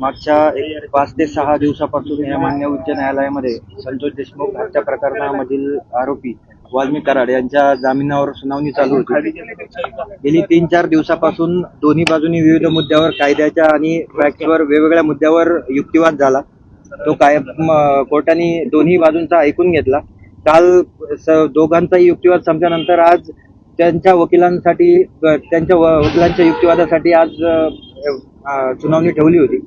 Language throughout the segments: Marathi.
मागच्या एक पाच ते सहा दिवसापासून या मान्य उच्च न्यायालयामध्ये संतोष देशमुख हत्या प्रकरणामधील आरोपी वाल्मी कराड यांच्या जामिनावर सुनावणी चालू होती. गेली तीन चार दिवसापासून दोन्ही बाजूनी विविध मुद्द्यावर कायद्याच्या आणि फॅक्टवर वेगवेगळ्या मुद्द्यावर युक्तिवाद झाला. तो काय कोर्टाने दोन्ही बाजूंचा ऐकून घेतला. काल दोघांचाही युक्तिवाद संपल्यानंतर आज त्यांच्या वकिलांसाठी त्यांच्या वकिलांच्या युक्तिवादासाठी आज सुनावणी ठेवली होती.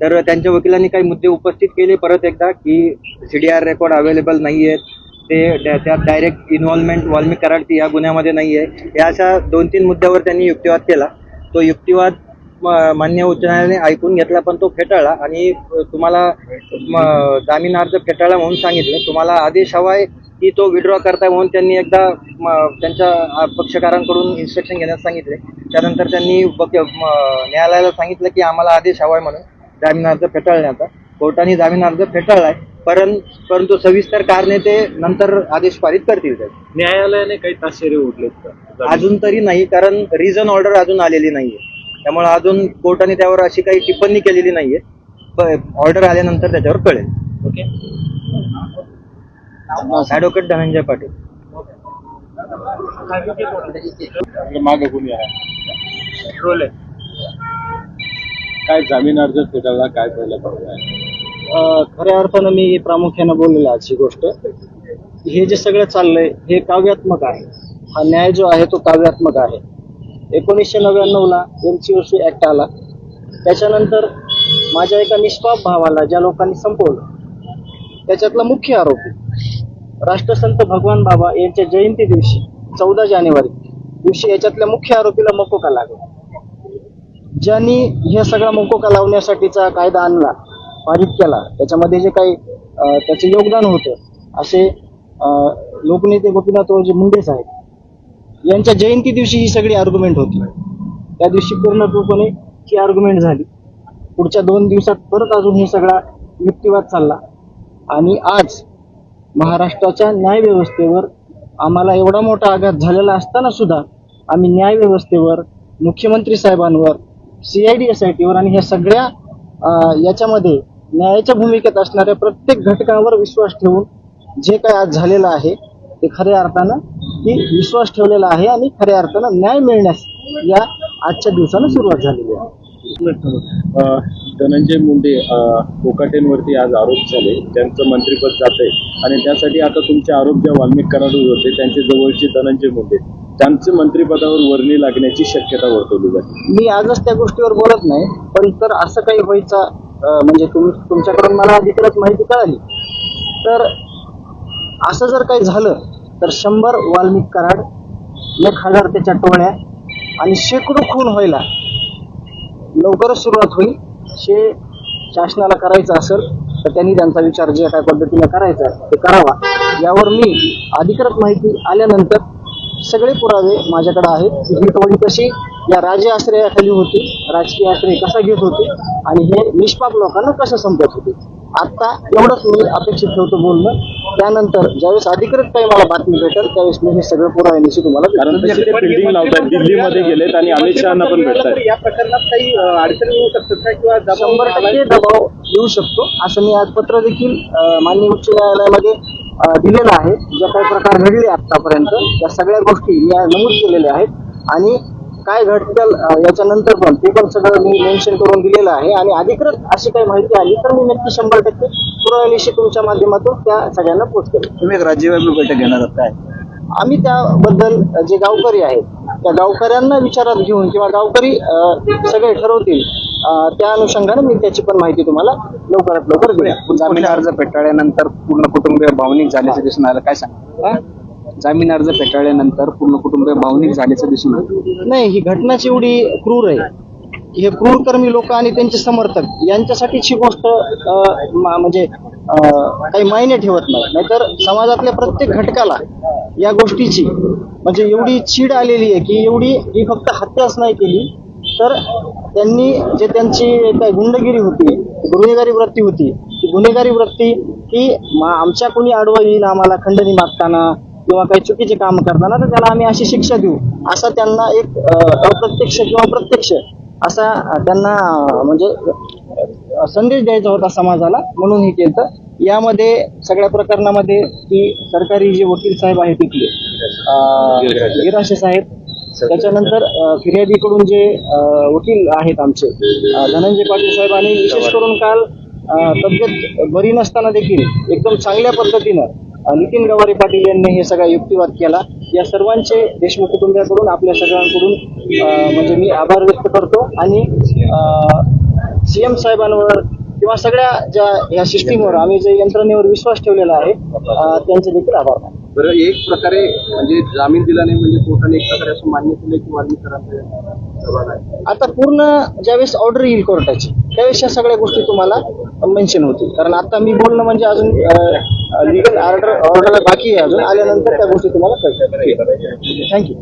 तर त्यांच्या वकिलांनी काही मुद्दे उपस्थित केले परत एकदा की सीडीआर रेकॉर्ड अवेलेबल नाही आहेत ते त्या- त्यात डायरेक्ट इन्व्हॉल्वमेंट वाल्मिक कराडती या गुन्ह्यामध्ये नाही आहे या अशा दोन तीन मुद्द्यावर त्यांनी युक्तिवाद केला. तो युक्तिवाद मान्य उच्च न्यायालयाने ऐकून घेतला पण तो फेटाळला. आणि तुम्हाला जामीन अर्ज फेटाळला म्हणून सांगितलं. तुम्हाला आदेश हवाय की तो विड्रॉ करताय म्हणून त्यांनी एकदा त्यांच्या पक्षकारांकडून इन्स्ट्रक्शन घेण्यास सांगितले. त्यानंतर त्यांनी न्यायालयाला सांगितलं की आम्हाला आदेश हवाय म्हणून जामीन अर्ज फेटाळण्याचा. कोर्टाने जामीन अर्ज फेटाळलाय परं परंतु सविस्तर कारणे ते नंतर आदेश पारित करतील. न्यायालयाने काही ताशेरे उठलेत अजून तरी नाही कारण रिझन ऑर्डर अजून आलेली नाहीये. त्यामुळे अजून कोर्टाने त्यावर अशी काही टिप्पणी केलेली नाहीये. ऑर्डर आल्यानंतर त्याच्यावर कळेल. ओके. ऍडव्होकेट धनंजय पाटील. मागे कोणी आहे? आहे काय जामीन अर्ज फेटाळला काय अ, खऱ्या अर्थानं मी प्रामुख्यानं बोललेलो आहे आजची गोष्ट. हे जे सगळं चाललंय हे काव्यात्मक आहे. हा न्याय जो आहे तो काव्यात्मक आहे. एकोणीसशे नव्याण्णवला M C O C act आला. त्याच्यानंतर माझ्या एका निष्पाप भावाला ज्या लोकांनी संपवलं त्याच्यातला मुख्य आरोपी राष्ट्रसंत भगवान बाबा यांच्या जयंती दिवशी चौदा जानेवारी दिवशी याच्यातल्या मुख्य आरोपीला मकोका लागला? ज्यांनी हे सगळा मोकोका लावण्यासाठीचा कायदा आणला पारित केला त्याच्यामध्ये जे काही त्याचे त्याचं योगदान होतं असे लोकनेते गोपीनाथ जे मुंडे साहेब यांच्या जयंती दिवशी ही सगळी आर्ग्युमेंट होती. त्या दिवशी पूर्णत्वपणे ही आर्ग्युमेंट झाली. पुढच्या दोन दिवसात परत अजून हे सगळा युक्तिवाद चालला. आणि आज महाराष्ट्राच्या न्यायव्यवस्थेवर आम्हाला एवढा मोठा आघात झालेला असताना सुद्धा आम्ही न्यायव्यवस्थेवर मुख्यमंत्री साहेबांवर सीआयडी एस आय टीवर आणि ह्या सगळ्या याच्यामध्ये न्यायाच्या भूमिकेत असणाऱ्या प्रत्येक घटकावर विश्वास ठेवून जे काय आज झालेलं आहे ते खऱ्या अर्थानं की विश्वास ठेवलेला आहे आणि खऱ्या अर्थानं न्याय मिळण्यास या आजच्या दिवसानं सुरुवात झालेली आहे. धनंजय मुंडे कोकाटेंवरती आज आरोप झाले. त्यांचं मंत्रिपद जात आहे आणि त्यासाठी आता तुमचे आरोप ज्या वाल्मिक कराडूर होते त्यांचे जवळचे धनंजय मुंडे. त्यांचं मंत्रिपदावर वर्णी लागण्याची शक्यता वर्तवली जाते. मी आजच त्या गोष्टीवर बोलत नाही पण तर असं काही व्हायचं म्हणजे तुम तुमच्याकडून मला अधिकच माहिती कळाली तर असं जर काही झालं तर शंभर वाल्मिक कराड एक हजार त्याच्या टोळ्या आणि शेकडो खून व्हायला लवकरच सुरुवात होईल. हे शासनाला करायचं असेल तर त्यांनी त्यांचा विचार जे काय पद्धतीने करायचा ते करावा. यावर मी अधिकृत माहिती आल्यानंतर सगळे पुरावे माझ्याकडे आहेत. की ही टोळी कशी या राजे आश्रयाखाली होती राजकीय आश्रय कसा घेत होती आणि हे निष्पाप लोकांना कसं संपत होते? आता एवढंच मी अपेक्षित ठेवतो बोलणं. त्यानंतर ज्यावेळेस अधिकृत काही मला बातमी भेटेल त्यावेळेस मी हे सगळं पुराव्यानिशी तुम्हाला कारण फिल्डिंग लावतात दिल्लीमध्ये गेलेत आणि अमित शहाना पण भेटतात या प्रकरणात काही अडचणी येऊ शकतात का किंवा शंभर टक्के दबाव येऊ शकतो. असं मी आज पत्र देखील अं, माननीय उच्च न्यायालयामध्ये दिलेलं आहे. जे काही प्रकार घडले आतापर्यंत त्या सगळ्या गोष्टी आज नमूद केलेल्या आहेत. आणि काय घडतील अं, याच्यानंतर पण ते पण सगळं मी मेन्शन करून दिलेलं आहे. आणि अधिकृत अशी काही माहिती आली तर मी नक्की शंभर टक्के पुराव्यानिशी तुमच्या माध्यमातून त्या सगळ्यांना पोस्ट करेन तुम्ही एक राज्यव्यापी बैठक घेणार आहात काय? आम्ही त्याबद्दल जे गावकरी आहेत त्या गावकऱ्यांना विचारात घेऊन किंवा गावकरी सगळे ठरवतील त्या अनुषंगाने मी त्याची पण माहिती तुम्हाला लवकरात लवकर जामीन अर्ज फेटाळल्यानंतर पूर्ण कुटुंबीय भावनिक झाल्याचं दिसून आलं? काय सांग? जामीन अर्ज फेटाळल्यानंतर पूर्ण कुटुंबीय भावनिक झाल्याचं दिसून आलं. नाही ही घटनाच एवढी क्रूर आहे. हे क्रूरकर्मी लोक आणि त्यांचे समर्थक यांच्यासाठीच ही गोष्ट म्हणजे काही मायने ठेवत नाही. नाहीतर समाजातल्या प्रत्येक घटकाला या गोष्टीची म्हणजे एवढी चीड आलेली आहे की एवढी ही फक्त हत्याच नाही केली तर त्यांनी जे त्यांची काय गुंडगिरी होती गुन्हेगारी वृत्ती होती ती गुन्हेगारी वृत्ती ही आमच्या कोणी आडवा येईल आम्हाला खंडणी मागताना किंवा काही चुकीचे काम करताना तर त्याला आम्ही अशी शिक्षा देऊ. असा त्यांना एक अप्रत्यक्ष किंवा प्रत्यक्ष असा त्यांना म्हणजे संदेश द्यायचा होता समाजाला म्हणून हे केलं. यामध्ये सगळ्या प्रकरणामध्ये ती सरकारी जे वकील साहेब आहेत तिथले गिराशे साहेब त्याच्यानंतर फिर्यादीकडून जे वकील आहेत आमचे धनंजय पाटील साहेब आणि विशेष करून काल तब्येत बरी नसताना देखील एकदम चांगल्या पद्धतीनं नितीन गवारे पाटील यांनी हे सगळा युक्तिवाद केला. या सर्वांचे देशमुख कुटुंबियाकडून आपल्या सगळ्यांकडून म्हणजे मी आभार व्यक्त करतो आणि सीएम साहेबांवर किंवा सगळ्या ज्या या सिस्टीमवर आम्ही जे यंत्रणेवर विश्वास ठेवलेला आहे त्यांचे देखील आभार मानतो. बरं एक प्रकारे म्हणजे जामीन दिला नाही म्हणजे कोर्टाने एक प्रकारे असं मान्य केलं की वाल्मिकरांचा प्रभाग आता पूर्ण ज्यावेळेस ऑर्डर येईल कोर्टाची त्यावेळेस या सगळ्या गोष्टी तुम्हाला मेन्शन होतील. कारण आता मी बोलणं म्हणजे अजून लिगल ऑर्डर ऑर्डर बाकी आहे अजून. आल्यानंतर त्या गोष्टी तुम्हाला कळतात थँक्यू